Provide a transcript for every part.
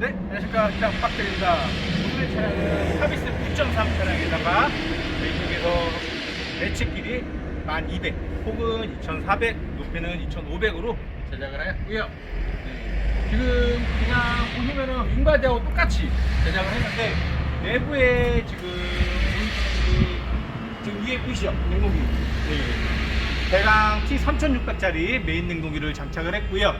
네, 안녕하십니까. 기장 박대입니다. 오늘의 차량은 하비스 9.3 차량에다가 왼쪽에서 매치 길이 1200 혹은 2400, 높이는 2500으로 제작을 했고요. 네, 지금 그냥 보시면은 윙바디하고 똑같이 제작을 했는데 내부에 지금 이- 지금 위에 보이시죠? 냉동기. 네. 대강 T3600짜리 메인 냉동기를 장착을 했고요.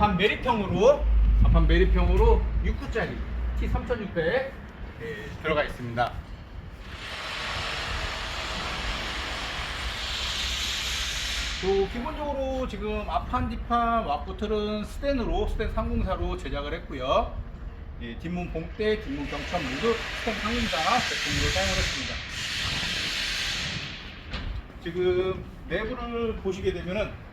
네, 앞판 메리평으로 앞판 메리평으로 6구짜리 T3600 네, 들어가 있습니다. 또 기본적으로 지금 앞판 뒷판 왁구틀은 스텐으로 스텐 304로 제작을 했고요. 네, 뒷문 봉대, 뒷문 경첩 모두 스텐 304 제품으로 사용을 했습니다. 지금 내부를 보시게 되면은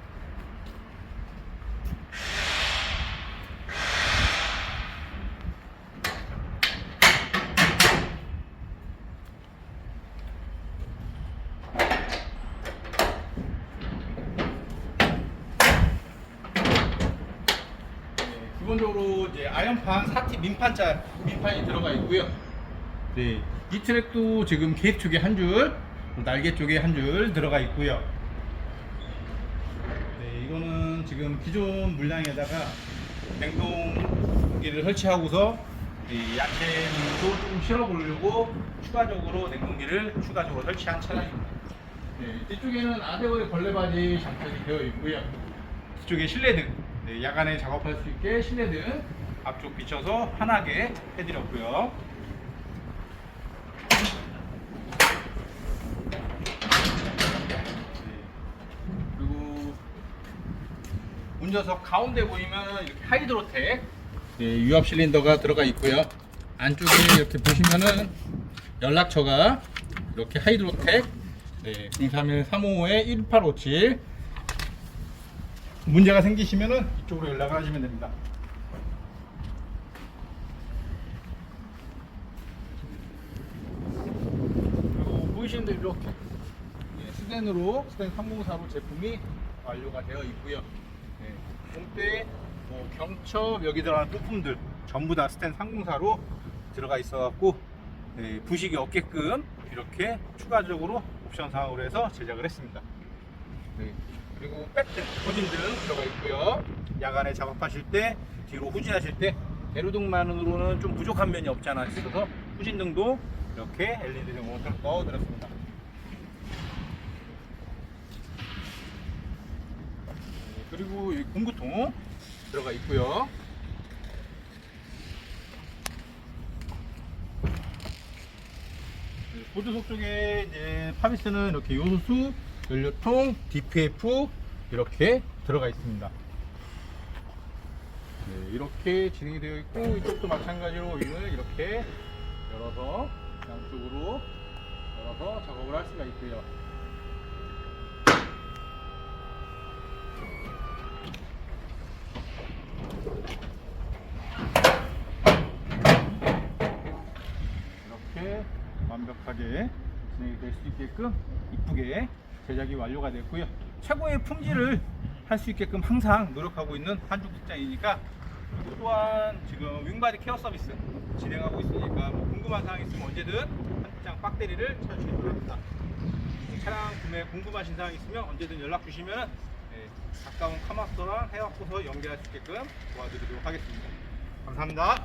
네, 기본적으로 이제 아연판 4T 민판자 민판이 들어가 있고요. 네, 이 트랙도 지금 게이트 쪽에 한 줄, 날개 쪽에 한 줄 들어가 있고요. 네, 이거는 지금 기존 물량에다가 냉동기를 설치하고서 이 야채도 좀 실어보려고 추가적으로 냉동기를 추가적으로 설치한 차량입니다. 네, 뒤쪽에는 아데오의 걸레바지 장착이 되어 있고요. 뒤쪽에 실내등, 네, 야간에 작업할 수 있게 실내등 앞쪽 비춰서 환하게 해드렸고요. 네, 그리고 운전석 가운데 보이면 이렇게 하이드로텍 네, 유압 실린더가 들어가 있고요. 안쪽에 이렇게 보시면은 연락처가 이렇게 하이드로텍 네, 031 355에 1857 문제가 생기시면은 이쪽으로 연락을 하시면 됩니다. 그리고 보이시는 대로 이렇게 예, 스텐으로 스텐 304로 제품이 완료가 되어 있고요. 네, 본대, 뭐 경첩 여기 들어가는 부품들 전부 다 스텐 304로 들어가 있어 갖고 네, 부식이 없게끔 이렇게 추가적으로 옵션 사항으로 해서 제작을 했습니다. 네, 그리고 백등, 후진등 들어가 있고요. 야간에 작업하실 때 뒤로 후진하실 때 대로등만으로는 좀 부족한 면이 없잖아 있어서 후진등도 이렇게 LED 등으로 넣어드렸습니다. 네, 그리고 이 공구통 들어가 있고요. 네, 보조석 쪽에 이제 파비스는 이렇게 요소수, 연료통, DPF 이렇게 들어가 있습니다. 네, 이렇게 진행이 되어 있고 이쪽도 마찬가지로 윙을 이렇게 열어서 양쪽으로 열어서 작업을 할 수가 있고요. 이렇게 완벽하게 진행이 될 수 있게끔 이쁘게 제작이 완료가 됐고요. 최고의 품질을 할 수 있게끔 항상 노력하고 있는 한중 직장이니까 또한 지금 윙바디 케어 서비스 진행하고 있으니까 뭐 궁금한 사항 있으면 언제든 한국장 빡대리를 찾아주시기 바랍니다. 차량 구매 궁금하신 사항 있으면 언제든 연락 주시면 가까운 카마스터랑 해갖고서 연결할 수 있게끔 도와드리도록 하겠습니다. 감사합니다.